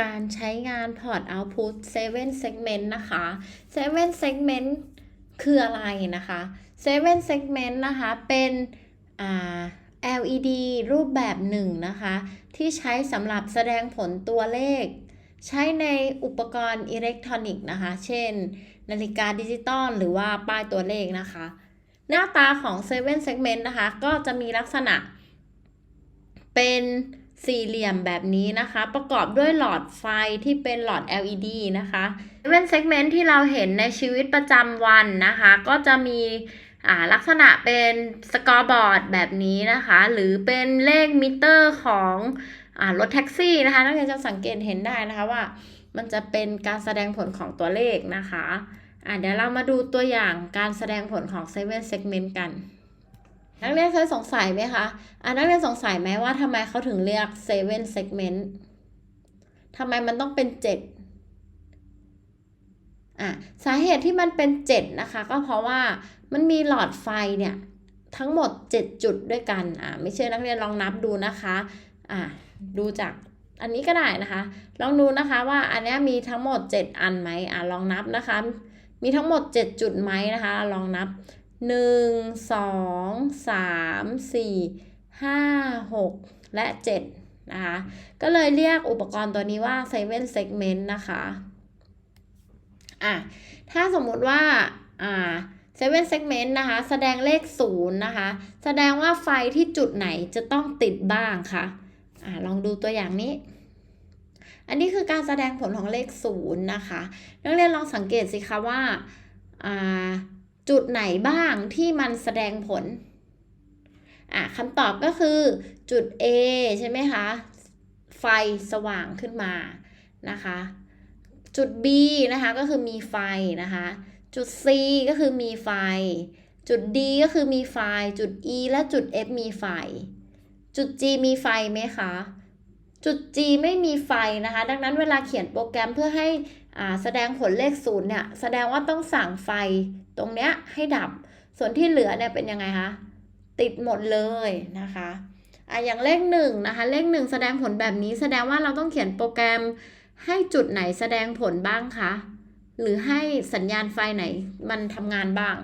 การใช้งาน Port Output 7 Segment นะคะ 7 Segment คืออะไรนะคะ 7 Segment นะคะ เป็นอ่า LED รูปแบบหนึ่งนะคะ ที่ใช้สำหรับแสดงผลตัวเลข ใช้ในอุปกรณ์อิเล็กทรอนิกส์นะคะ เช่น นาฬิกาดิจิตอลหรือว่าป้ายตัวเลขนะคะ หน้าตาของ7 Segment นะคะ ก็จะมีลักษณะเป็น สี่เหลี่ยมแบบนี้นะคะ ประกอบด้วยหลอดไฟที่เป็นหลอด LED นะคะ7 Segment ที่เราเห็นในชีวิตประจำวันนะคะ ก็จะมีอ่าลักษณะเป็นสกอร์บอร์ดแบบนี้นะคะ หรือเป็นเลขมิเตอร์ของอ่ารถแท็กซี่นะคะนักเรียนจะสังเกตเห็นได้นะคะว่า มันจะเป็นการแสดงผลของตัวเลขนะคะอ่าเดี๋ยวเรามาดูตัวอย่างการแสดงผลของ7 segment กันนั นักเรียนเคยสงสัยไหมคะอ่านักเรียนสงสัยไหมว่าทำไมเขาถึงเรียก7 segment ทำไมมันต้องเป็น7อะสาเหตุที่มันเป็น7นะคะ ก็เพราะว่ามันมีหลอดไฟเนี่ยทั้งหมด 7 จุดด้วยกัน อ่า ไม่เชื่อนักเรียนลองนับดูนะคะ อ่า ดูจากอันนี้ก็ได้นะคะ ลองดูนะคะว่าอันนี้มีทั้งหมด 7 อันไหมอ่าลองนับนะคะ มีทั้งหมด 7 จุดไหมนะคะ ลองนับ 1 2 3 4 5 6และ7นะคะก็เลยเรียกอุปกรณ์ตัวนี้ว่า7 segment นะคะอะถ้าสมมุติว่าอ่า7 segment นะคะแสดงเลข0นะคะแสดงว่าไฟที่จุดไหนจะต้องติดบ้างคะอ่าลองดูตัวอย่างนี้ อันนี้คือการแสดงผลของเลข0นะคะ นักเรียนลองสังเกตสิคะว่าอ่า จุดไหนบ้างที่มันแสดงผล อะคำตอบก็คือจุด A ใช่ไหมคะ ไฟสว่างขึ้นมานะคะ จุด B นะคะก็คือมีไฟนะคะ จุด C ก็คือมีไฟ จุด D ก็คือมีไฟ จุด E และจุด F มีไฟ จุด G มีไฟไหมคะ จุด G ไม่มีไฟนะคะ ดังนั้นเวลาเขียนโปรแกรมเพื่อให้อ่าแสดงผลเลขศูนย์เนี่ย แสดงว่าต้องสั่งไฟตรงเนี้ยให้ดับ ส่วนที่เหลือเนี่ยเป็นยังไงคะ ติดหมดเลยนะคะอะอย่างเลขหนึ่งนะคะ เลขหนึ่งแสดงผลแบบนี้ แสดงว่าเราต้องเขียนโปรแกรมให้จุดไหนแสดงผลบ้างคะ หรือให้สัญญาณไฟไหนมันทำงานบ้าง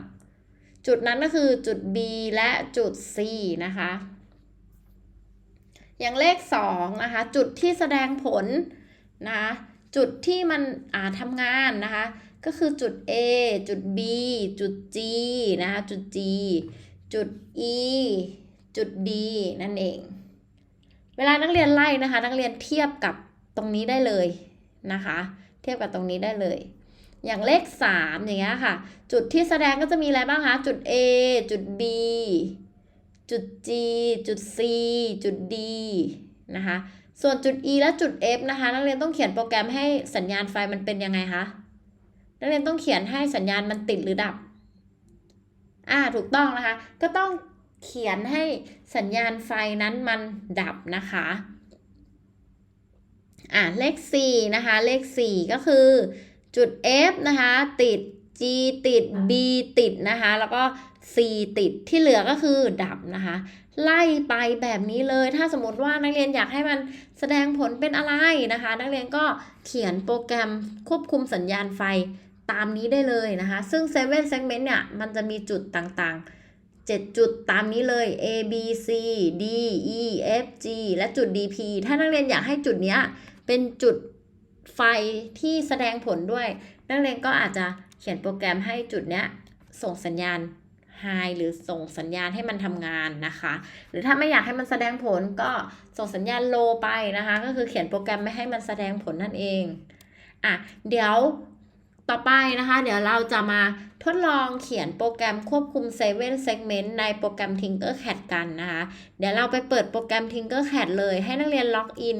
จุดนั้นก็คือจุด B และจุด C นะคะ อย่างเลข2นะคะจุดที่แสดงผลนะคะจุดที่มันอ่าทำงานนะคะก็คือจุด A จุด B จุด G นะคะจุด G จุด E จุด D นั่นเอง เวลานักเรียนไล่นะคะ นักเรียนเทียบกับตรงนี้ได้เลยนะคะ เทียบกับตรงนี้ได้เลยอย่างเลข 3 อย่างเงี้ยค่ะ จุดที่แสดงก็จะมีอะไรบ้างคะ จุด A จุด B จุด G จุด C จุด D นะคะ ส่วนจุด E และจุด F นะคะ นักเรียนต้องเขียนโปรแกรมให้สัญญาณไฟมันเป็นยังไงคะ นักเรียนต้องเขียนให้สัญญาณมันติดหรือดับ อ่า ถูกต้องนะคะ ก็ต้องเขียนให้สัญญาณไฟนั้นมันดับนะคะ อ่าเลข 4 นะคะ เลข 4 ก็คือจุด F นะคะ ติด G ติด B ติดนะคะ แล้วก็ C ติดที่เหลือก็คือดับนะคะ ไล่ไปแบบนี้เลย ถ้าสมมติว่านักเรียนอยากให้มันแสดงผลเป็นอะไรนะคะ นักเรียนก็เขียนโปรแกรมควบคุมสัญญาณไฟตามนี้ได้เลยนะคะ ซึ่ง 7 segment เนี่ย มันจะมีจุดต่างๆ 7 จุดตามนี้เลย A B C D E F G และจุด D P ถ้านักเรียนอยากให้จุดเนี้ยเป็นจุดไฟที่แสดงผลด้วย นักเรียนก็อาจจะเขียนโปรแกรมให้จุดเนี้ยส่งสัญญาณ high หรือส่งสัญญาณให้มันทำงานนะคะ หรือถ้าไม่อยากให้มันแสดงผลก็ส่งสัญญาณ low ไปนะคะ ก็คือเขียนโปรแกรมไม่ให้มันแสดงผลนั่นเองอะเดี๋ยวต่อไปนะคะ เดี๋ยวเราจะมาทดลองเขียนโปรแกรมควบคุม 7 segment ในโปรแกรม Tinkercad กันนะคะ เดี๋ยวเราไปเปิดโปรแกรม Tinkercad เลย ให้นักเรียนล็อกอิน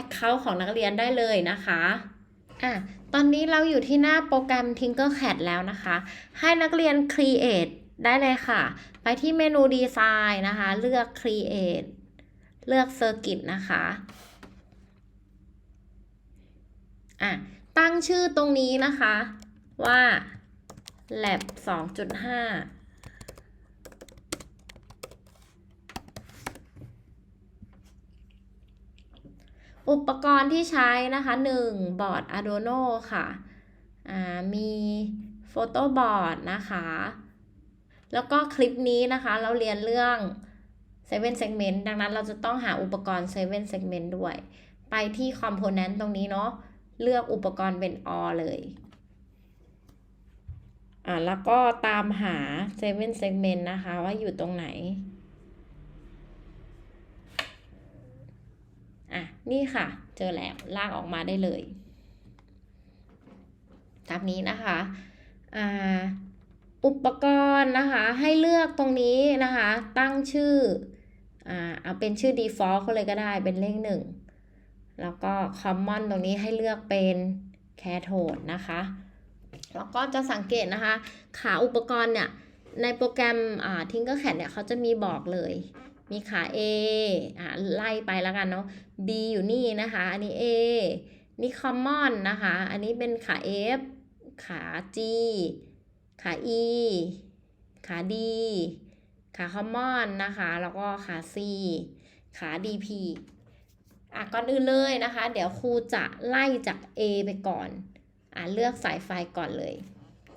Account ของนักเรียนได้เลยนะคะอะตอนนี้เราอยู่ที่หน้าโปรแกรม Tinkercad แล้วนะคะ ให้นักเรียน create ได้เลยค่ะ ไปที่เมนู Design นะคะ เลือก create เลือก circuit นะคะอะตั้งชื่อตรงนี้นะคะว่า lab 2.5อุปกรณ์ที่ใช้นะคะ 1 บอร์ด Arduino ค่ะ มีโฟโต้บอร์ดนะคะ แล้วก็คลิปนี้นะคะเราเรียนเรื่อง 7 segment ดังนั้นเราจะต้องหาอุปกรณ์ 7 segment ด้วย ไปที่ component ตรงนี้เนาะเลือกอุปกรณ์เป็น all เลย อ่าแล้วก็ตามหา 7 segment นะคะว่าอยู่ตรงไหน อะ นี่ค่ะ เจอแล้วลากออกมาได้เลย ตามนี้นะคะ อ่า อุปกรณ์นะคะ ให้เลือกตรงนี้นะคะ ตั้งชื่ออ่าเอาเป็นชื่อ default เขาเลยก็ได้เป็นเลขหนึ่งแล้วก็ common ตรงนี้ให้เลือกเป็น cathode นะคะแล้วก็จะสังเกตนะคะ ขาอุปกรณ์เนี่ย ในโปรแกรมอ่า Tinkercad เนี่ยเขาจะมีบอกเลย มีขา A อ่าไล่ไปแล้วกันเนาะ B อยู่นี่นะคะ อันนี้ A นี่ common นะคะ อันนี้เป็นขา F ขา G ขา E ขา D ขา common นะคะ แล้วก็ขา C ขา DP อะก่อนอื่นเลยนะคะ เดี๋ยวครูจะไล่จาก A ไปก่อน อะเลือกสายไฟก่อนเลย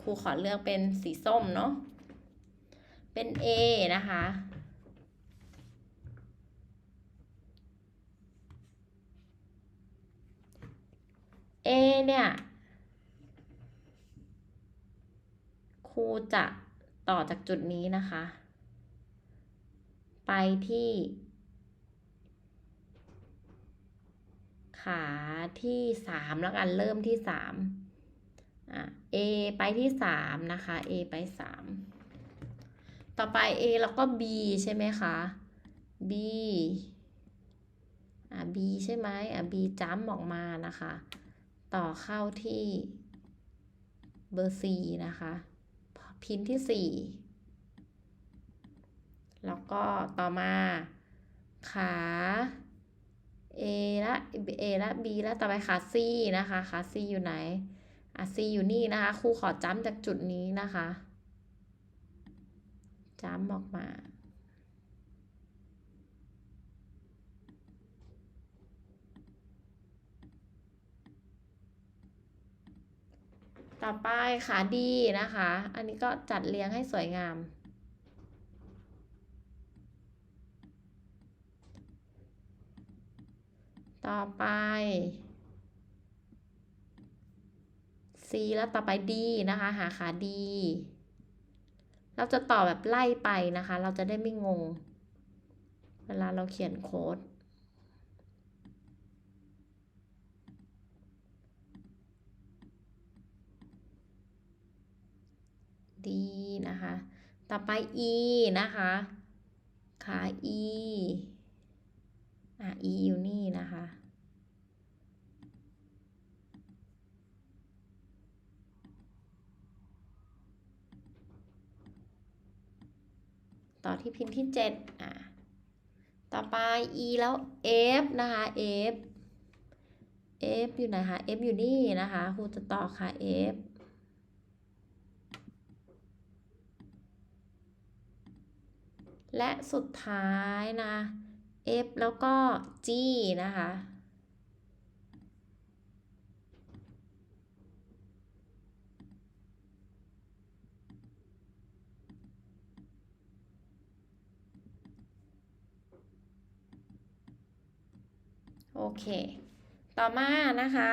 ครูขอเลือกเป็นสีส้มเนาะ เป็น A นะคะ A เนี่ย ครูจะต่อจากจุดนี้นะคะ ไปที่ ขาที่สามแล้วกันเริ่มที่สามอะ A ไปที่สามนะคะ A ไปสามต่อไป A แล้วก็ B ใช่ไหมคะ B อะ B ใช่ไหมอะ B จ้ำออกมานะคะ ต่อเข้าที่เบอร์ C นะคะ พินที่ 4 แล้วก็ต่อมา ขา A และ A และ B แล้วต่อไปขา C นะคะขา C อยู่ไหนอะ C อยู่นี่นะคะครูขอจ้ำจากจุดนี้นะคะ จ้ำออกมา ต่อไปขาดีนะคะ อันนี้ก็จัดเรียงให้สวยงาม ต่อไป C แล้วต่อไป D นะคะ หาขา D เราจะต่อแบบไล่ไปนะคะ เราจะได้ไม่งง เวลาเราเขียนโค้ด D นะคะ ต่อไป E นะคะขา E อะ E อยู่นี่นะคะ ต่อที่พินที่ 7 อะ ต่อไป E แล้ว F นะคะ F F อยู่ไหนคะ F อยู่นี่นะคะ ครูจะต่อค่ะ F และสุดท้ายนะ F แล้วก็ G นะคะ โอเค ต่อมานะคะ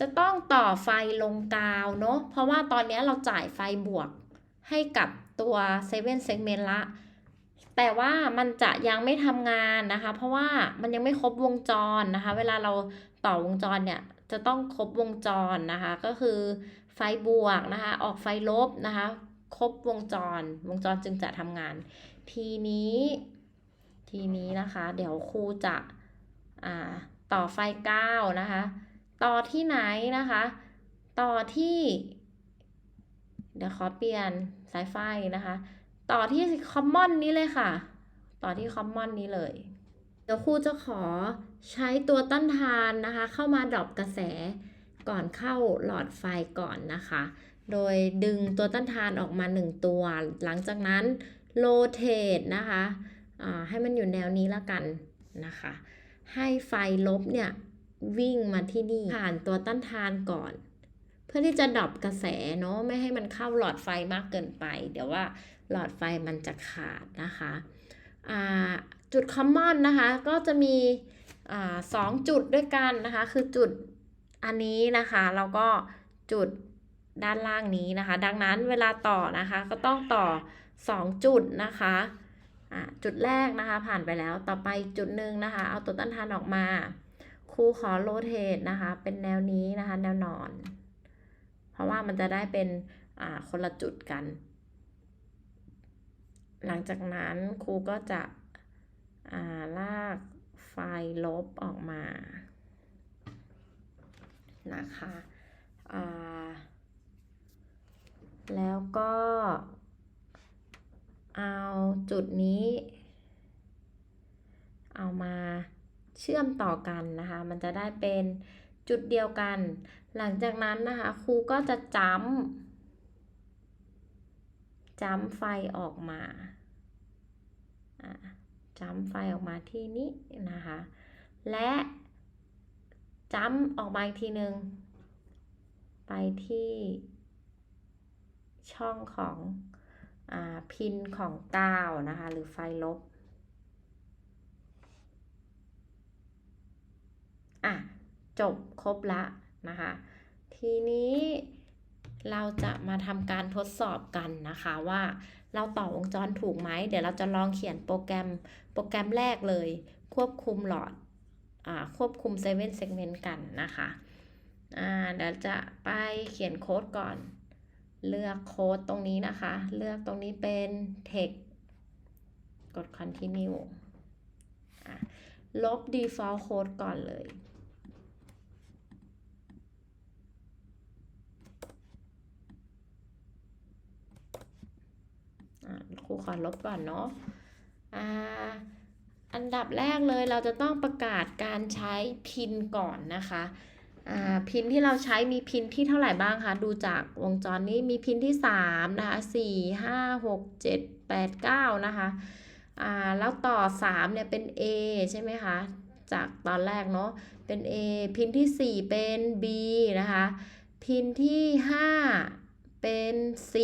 จะต้องต่อไฟลงกาวเนาะ เพราะว่าตอนนี้เราจ่ายไฟบวกให้กับตัว 7 segment ละ แต่ว่ามันจะยังไม่ทำงานนะคะ เพราะว่ามันยังไม่ครบวงจรนะคะ เวลาเราต่อวงจรเนี่ยจะต้องครบวงจรนะคะ ก็คือไฟบวกนะคะ ออกไฟลบนะคะ ครบวงจร วงจรจึงจะทำงาน ทีนี้ ทีนี้นะคะ เดี๋ยวครูจะอ่าต่อไฟ9นะคะ ต่อที่ไหนนะคะ ต่อที่ เดี๋ยวขอเปลี่ยนสายไฟนะคะ ต่อที่ common นี้เลยค่ะ ต่อที่ common นี้เลย เดี๋ยวครูจะขอใช้ตัวต้านทานนะคะ เข้ามาดรอปกระแสก่อนเข้าหลอดไฟก่อนนะคะ โดยดึงตัวต้านทานออกมา 1 ตัว หลังจากนั้น rotate นะคะให้มันอยู่แนวนี้ละกันนะคะ ให้ไฟลบเนี่ยวิ่งมาที่นี่ผ่านตัวต้านทานก่อน เพื่อที่จะดับกระแสเนาะไม่ให้มันเข้าหลอดไฟมากเกินไป เดี๋ยวว่า หลอดไฟมันจะขาดนะคะจุดคอมมอนนะคะก็จะมีอสองจุดด้วยกันนะคะ คือจุดอันนี้นะคะแล้วก็จุดด้านล่างนี้นะคะ ดังนั้นเวลาต่อนะคะก็ต้องต่อ 2 จุดนะคะะจุดแรกนะคะผ่านไปแล้วต่อไปจุดหนึ่งนะคะ เอาตัวต้านทานออกมาครูขอโรเทตนะคะ เป็นแนวนี้นะคะ แนวนอน เพราะว่ามันจะได้เป็นคนละจุดกัน หลังจากนั้นครูก็จะาลากไฟลบออกมานะคะแล้วก็เอาจุดนี้ เอามาเชื่อมต่อกันนะคะ มันจะได้เป็นจุดเดียวกัน หลังจากนั้นนะคะครูก็จะจ้ำจ้ำไฟออกมา จำไฟออกมาที่นี้นะคะ และจำออกมาอีกทีหนึ่งไปที่ช่องของอพินของกาวนะคะ หรือไฟลบอะจบครบละนะคะ ทีนี้ เราจะมาทำการทดสอบกันนะคะว่าเราต่อวงจรถูกไหม เดี๋ยวเราจะลองเขียนโปรแกรมโปรแกรมแรกเลย ควบคุมหลอดอควบคุมเซเว่นเซกเมนต์กันนะคะเดี๋ยวจะไปเขียนโค้ดก่อน เลือกโค้ดตรงนี้นะคะ เลือกตรงนี้เป็น text กด continue ลบ default code ก่อนเลย ครูขอลบก่อนเนาะอันดับแรกเลยเราจะต้องประกาศการใช้พินก่อนนะคะพินที่เราใช้มีพินที่เท่าไหร่บ้างคะ ดูจากวงจรนี้มีพินที่3นะคะ4 5 6 7 8 9 นะคะแล้วต่อ 3 เนี่ยเป็น A ใช่ไหมคะ จากตอนแรกเนาะเป็น A พินที่ 4 เป็น B นะคะ พินที่ 5 เป็น C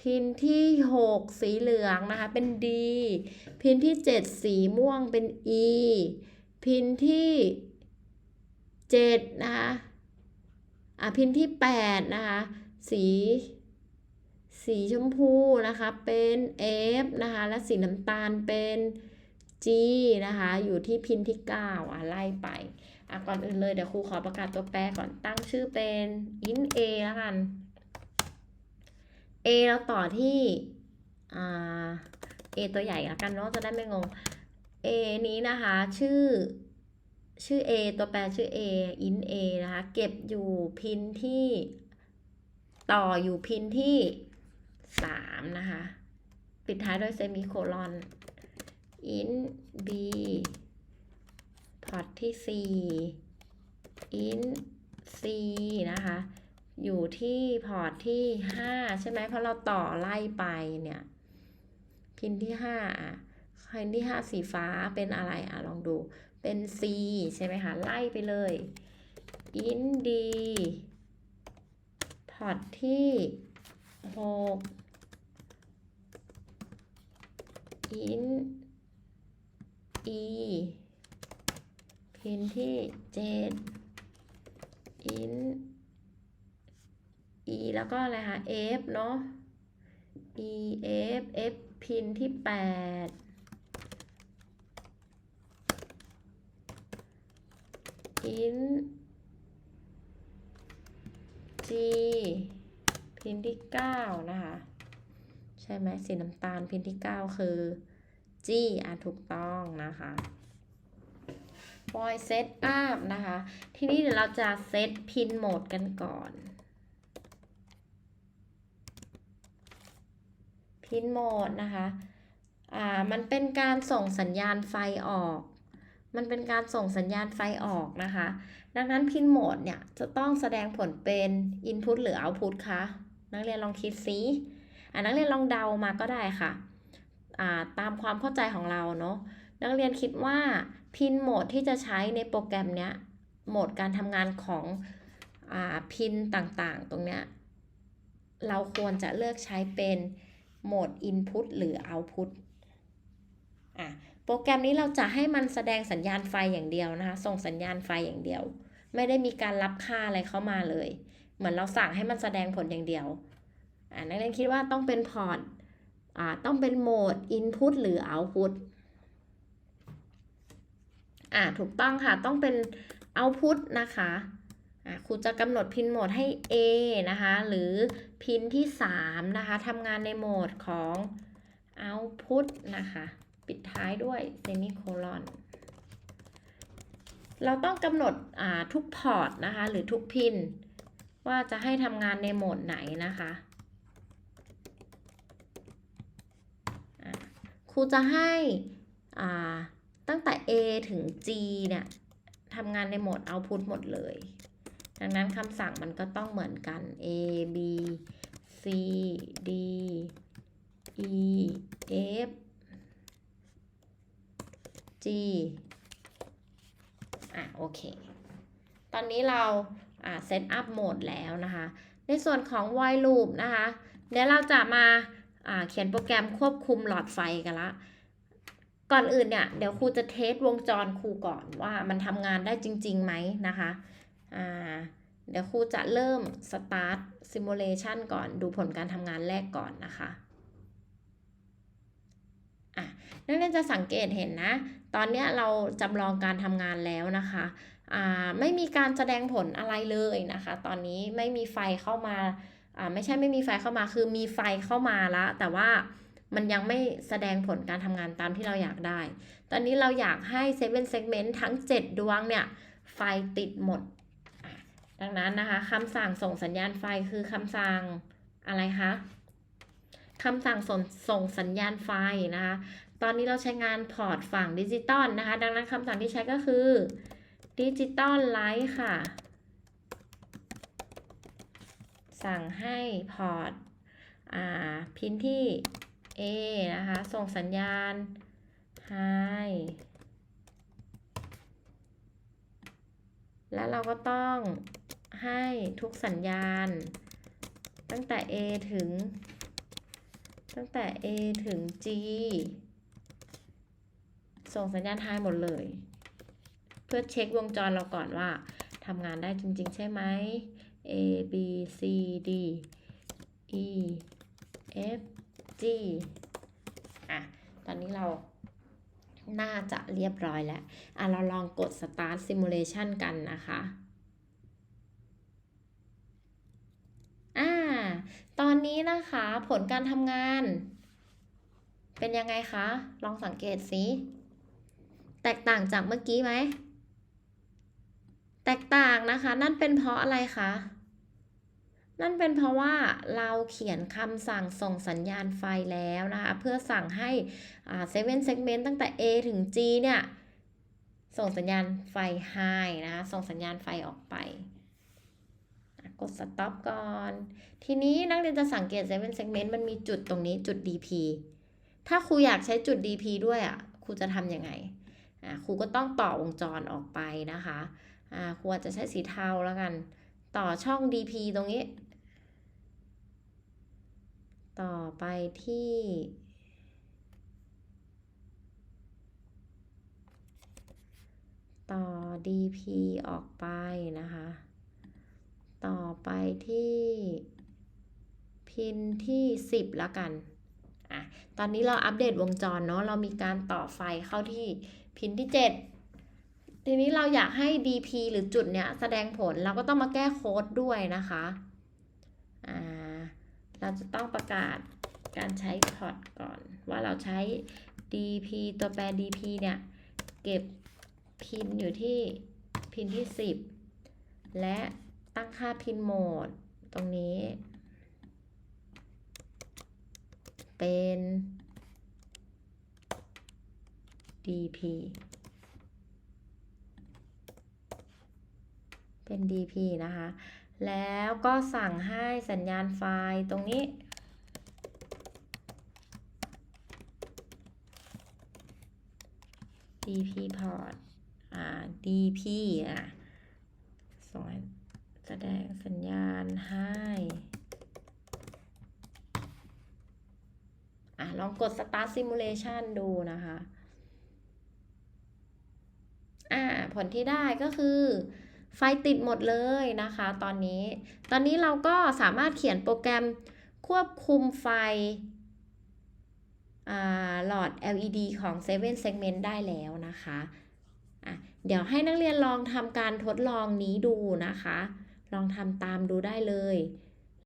พินที่ 6 สีเหลืองนะคะ เป็น D พินที่ 7 สีม่วงเป็น E พินที่7นะคะอะพินที่8นะคะสีสีชมพูนะคะเป็น F นะคะและสีน้ำตาลเป็น G นะคะอยู่ที่พินที่ 9 อะไล่ไปอะก่อนอื่นเลยเดี๋ยวครูขอประกาศตัวแปรก่อนตั้งชื่อเป็น int a แล้วกัน a เราต่อที่อ่า a ตัวใหญ่ล้วกันเนาะจะได้ไม่งง a นี้นะคะชื่อชื่อ a ตัวแปรชื่อ a in a นะคะ เก็บอยู่พินที่ ต่ออยู่พินที่3นะคะ ปิดท้ายด้วยเซมิโคลอน in b พอร์ตที่ 4 in c นะคะ อยู่ที่พอร์ตที่5ใช่ไหมเพราะเราต่อไล่ไปเนี่ยพินที่5อะพินที่5สีฟ้าเป็นอะไรอะลองดูเป็น C ใช่ไหมคะไล่ไปเลย int d พอร์ตที่6 int e พินที่7 int e แล้วก็อะไรคะ f เนาะ e f f พินที่ 8 int g พินที่ 9 นะคะ ใช่ไหมสีน้ำตาลพินที่ 9 คือ G อะถูกต้องนะคะ boy set up นะคะ ทีนี้เดี๋ยวเราจะเซตพินโหมดกันก่อน พินโหมดนะคะ อ่า มันเป็นการส่งสัญญาณไฟออก มันเป็นการส่งสัญญาณไฟออกนะคะ ดังนั้นพินโหมดเนี่ยจะต้องแสดงผลเป็น input หรือ output คะนักเรียนลองคิดซิอ่านักเรียนลองเดามาก็ได้ค่ะ อ่า ตามความเข้าใจของเราเนาะ นักเรียนคิดว่าพินโหมดที่จะใช้ในโปรแกรมเนี้ย โหมดการทำงานของอ่าพินต่างๆ ตรงเนี้ย เราควรจะเลือกใช้เป็น โหมด Input หรือ Output อะโปรแกรมนี้เราจะให้มันแสดงสัญญาณไฟอย่างเดียวนะคะ ส่งสัญญาณไฟอย่างเดียว ไม่ได้มีการรับค่าอะไรเข้ามาเลย เหมือนเราสั่งให้มันแสดงผลอย่างเดียวอ่านักเรียนคิดว่าต้องเป็นพอร์ตอ่าต้องเป็นโหมด Input หรือ Output อ่าถูกต้องค่ะต้องเป็น Output นะคะ ครูจะกำหนดพินโหมดให้ A นะคะหรือพินที่ 3 นะคะทำงานในโหมดของ Output นะคะปิดท้ายด้วยเซมิโคลอนเราต้องกำหนดทุกพอร์ตนะคะหรือทุกพิน ว่าจะให้ทำงานในโหมดไหนนะคะครูจะให้ตั้งแต่ A ถึง G เนี่ยทำงานในโหมด Output หมดเลย ดังนั้นคำสั่งมันก็ต้องเหมือนกัน A B C D E F G อะโอเค ตอนนี้เราอ่าเซตอัพโหมดแล้วนะคะ ในส่วนของ while loop นะคะ เดี๋ยวเราจะมาอ่าเขียนโปรแกรมควบคุมหลอดไฟกันละก่อนอื่นเนี่ย เดี๋ยวครูจะเทสวงจรครูก่อนว่ามันทำงานได้จริงๆไหมนะคะ อ่าเดี๋ยวครูจะเริ่ม start simulation ก่อนดูผลการทำงานแรกก่อนนะคะนักเรียนจะสังเกตเห็นนะ ตอนนี้เราจำลองการทำงานแล้วนะคะไม่มีการแสดงผลอะไรเลยนะคะ ตอนนี้ไม่มีไฟเข้ามาไม่ใช่ไม่มีไฟเข้ามา คือมีไฟเข้ามาแล้วแต่ว่ามันยังไม่แสดงผลการทำงานตามที่เราอยากได้ ตอนนี้เราอยากให้7 segment ทั้ง 7 ดวงเนี่ย ไฟติดหมด ดังนั้นนะคะคำสั่งส่งสัญญาณไฟคือคำสั่งอะไรคะคำสั่งส่งส่งสัญญาณไฟนะคะ ตอนนี้เราใช้งานพอร์ตฝั่งดิจิตอลนะคะ ดังนั้นคำสั่งที่ใช้ก็คือดิจิตอลไลท์ค่ะ สั่งให้พอร์ตอ่าพินที่ A นะคะ ส่งสัญญาณ High และเราก็ต้องให้ทุกสัญญาณ ตั้งแต่ A ถึง ตั้งแต่ A ถึง G ส่งสัญญาณ High หมดเลย เพื่อเช็ควงจรเราก่อนว่าทำงานได้จริง ๆ ใช่ไหม A B C D E F G อะ ตอนนี้เรา น่าจะเรียบร้อยแล้วอะเราลองกด start simulation กันนะคะอ่าตอนนี้นะคะผลการทำงาน เป็นยังไงคะ ลองสังเกตสิ แตกต่างจากเมื่อกี้ไหม แตกต่างนะคะ นั่นเป็นเพราะอะไรคะ นั่นเป็นเพราะว่าเราเขียนคำสั่งส่งสัญญาณไฟแล้วนะคะเพื่อสั่งให้อ่า seven segment ตั้งแต่ A ถึง G เนี่ยส่งสัญญาณไฟ high นะคะส่งสัญญาณไฟออกไป กด stop ก่อน ทีนี้นักเรียนจะสังเกต seven segment มันมีจุดตรงนี้จุด DP ถ้าครูอยากใช้จุด DP ด้วยอะครูจะทำยังไงอ่าครูก็ต้องต่อวงจรออกไปนะคะอ่าครูอาจจะใช้สีเทาแล้วกัน ต่อช่อง DP ตรงนี้ ต่อไปที่ ต่อ DP ออกไปนะคะ ต่อไปที่พินที่ 10 แล้วกันอะตอนนี้เราอัปเดตวงจรเนาะ เรามีการต่อไฟเข้าที่พินที่ 7 ทีนี้เราอยากให้ DP หรือจุดเนี้ยแสดงผล เราก็ต้องมาแก้โค้ดด้วยนะคะ อ่า เราจะต้องประกาศการใช้พอร์ตก่อน ว่าเราใช้ DP ตัวแปร DP เนี่ย เก็บพินอยู่ที่พินที่ 10 และตั้งค่าพินโหมดตรงนี้ เป็น DP เป็น DP นะคะ แล้วก็สั่งให้สัญญาณไฟตรงนี้ DP port อ่า DP อะส่งแสดงสัญญาณให้อะลองกด start simulation ดูนะคะ อ่า ผลที่ได้ก็คือ ไฟติดหมดเลยนะคะ ตอนนี้ ตอนนี้เราก็สามารถเขียนโปรแกรมควบคุมไฟหลอด LED ของ 7 segment ได้แล้วนะคะอะเดี๋ยวให้นักเรียนลองทำการทดลองนี้ดูนะคะ ลองทำตามดูได้เลย